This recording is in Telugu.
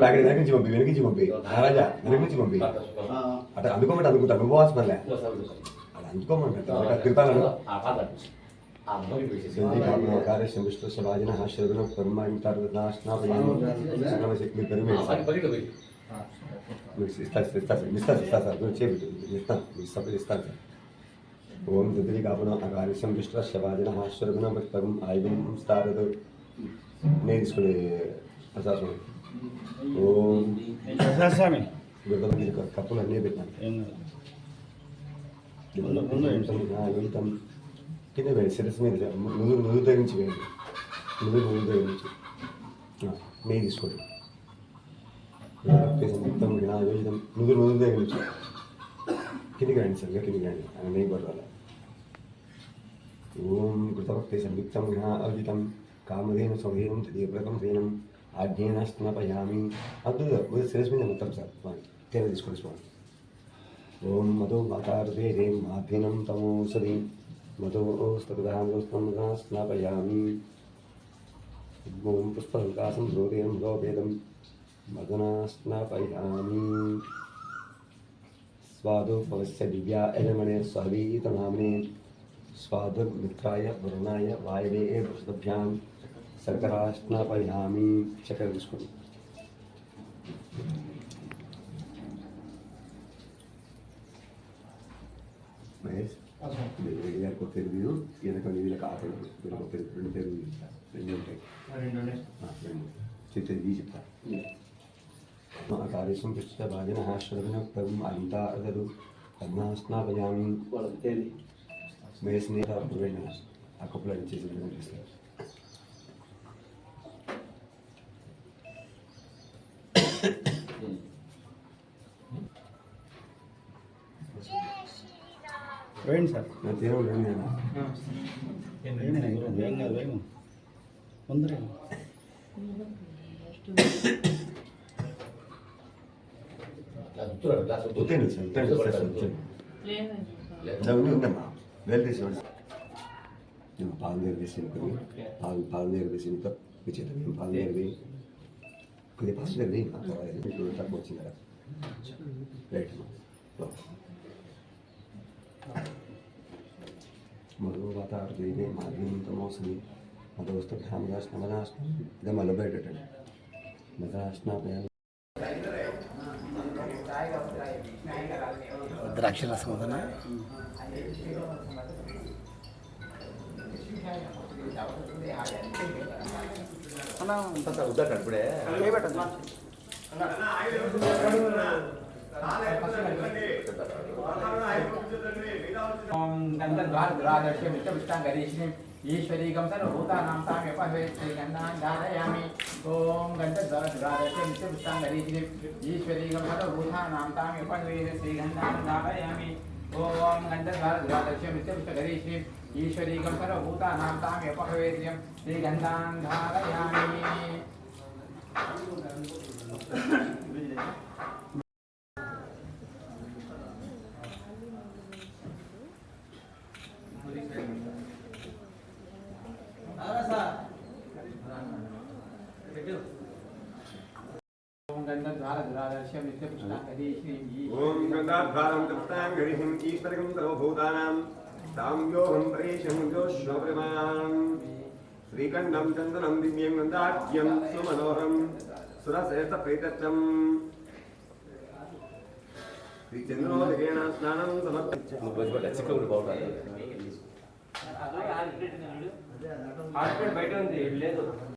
ప్యాకెట్ పంపి వెనక పంపి మహారాజా వెనక పంపి అట్లా అందుకోమంటే అందుకుంటా నువ్వు మళ్ళీ అలా అందుకోమంటే తిరుతాను సంధి కాపున సార్ ఇస్తాను ఇస్తాను ఇస్తాను సార్ ఓం దుద్రి కాపున కార్యశం విష్ణు శివాజిన శరణ పరం ఆయుధం స్థారదు నేను తీసుకునే ప్రశాసనం ఓం స్వామి గుర్రం మీద కప్పులు అన్నీ పెట్టాను వెళ్తాం కింద వేయండి శిరస్సు మీద నుదురు నుదురు తగ్గించి వేయండి నుదురు నుదురు తగ్గించి నెయ్యి తీసుకోండి మొత్తం నుదురు నుదురు తగ్గించి కిందికి రండి సార్ కిందికి రండి నెయ్యి పడాలి ఓం కృతభక్తి సంయుక్తం ఘ్నా అర్జితం కామధేను సంహీనం తదీవ్రతం హీనం ఆజ్ఞేన స్నాపయామి అద్భుత శిరస్సు మీద మొత్తం సార్ తేన తీసుకోండి స్వామి ఓం మధో మాతార్దే రేం మాధ్యనం మధో మధుస్తదామృస్తంగా స్నాపయామి ఓం పుష్పంకాసం హృదయం లోపేదం మదనా స్నాపయామి స్వాదు పవస్య దివ్యా ఎలమణే స్వహవీతనామనే స్వాదుర్మిత్రాయ వరుణాయ వాయవే వృషభ్యాం శర్కరా స్నాపయామి చక్కెర తీసుకోండి మహేష్ ఏరియాకి ఒక తెలుగు వెనక వీళ్ళకి ఆ తెలుగు వీళ్ళకి ఒక తెలుగు రెండు తెలుగు రెండు ఉంటాయి ఆ, రెండు చిత్త ఇది చెప్తా కార్యసం పృష్ట భాజన శ్రవణ పదం అంతా అదరు పద్మాస్నాపయామి మహేష్ నేత వెళ్ళిన ఆ కప్పులు చేసి చేస్తారు వేయండి సార్ నా తీరం రెండు వేయండి వేయం కాదు వేయం ముందరే ఉత్తేను సార్ ఉందమ్మా వేలు తీసుకోండి నేను పాలు నీరు వేసి పాలు పాలు నీరు వేసి మీ చేత మేము పాలు నీరు వేయి కొద్దిగా పాలు నీరు వేయి ఆ తర్వాత మీకు తక్కువ వచ్చింది కదా. రైట్. మరో వాతావరణం మాధ్యమంతో మోసమి. మదోస్తు ధామదాస్ నమదాస్ ఇదే మళ్ళీ బయటండి మదాస్నాపయాలు ద్రాక్షరసం వదనా ఓం గంధద్వారద్రాదర్శ్య విష్టాంగరీశ్రీం ఈశ్వరీకం సర్వభూతానాం తామ్యపహే గంధాన్ ధారయామి ఓం గంధద్వారద్రాదర్శ్య విష్టాంగరీశ్రీం ఈశ్వరీకం సర్వభూతానాం తామ్యపహే శ్రీగంధాన్ ధారయామి ఓం గంధద్వారద్రాదర్శ్య విష్టాంగరీశ్రీం ఈశ్వరీకం సర్వభూతానాం తామ్యపహే శ్రీగంధాన్ ధారయామి గంధద్వారద్రాదర్శ్య విష్టాంగరీశ్రీం ఓం గంగాద్వారం తప్తాం గరిహిం ఈశ్వరకం సర్వభూతానాం తాం యోగం పరేశం యోశ్వప్రమాం శ్రీకంఠం చందనం దివ్యం గంధాఢ్యం సుమనోహరం సురశ్రేష్ఠ ప్రేతత్వం శ్రీ చంద్రోదకేన స్నానం సమర్పించ హాస్పిటల్ బయట ఉంది లేదు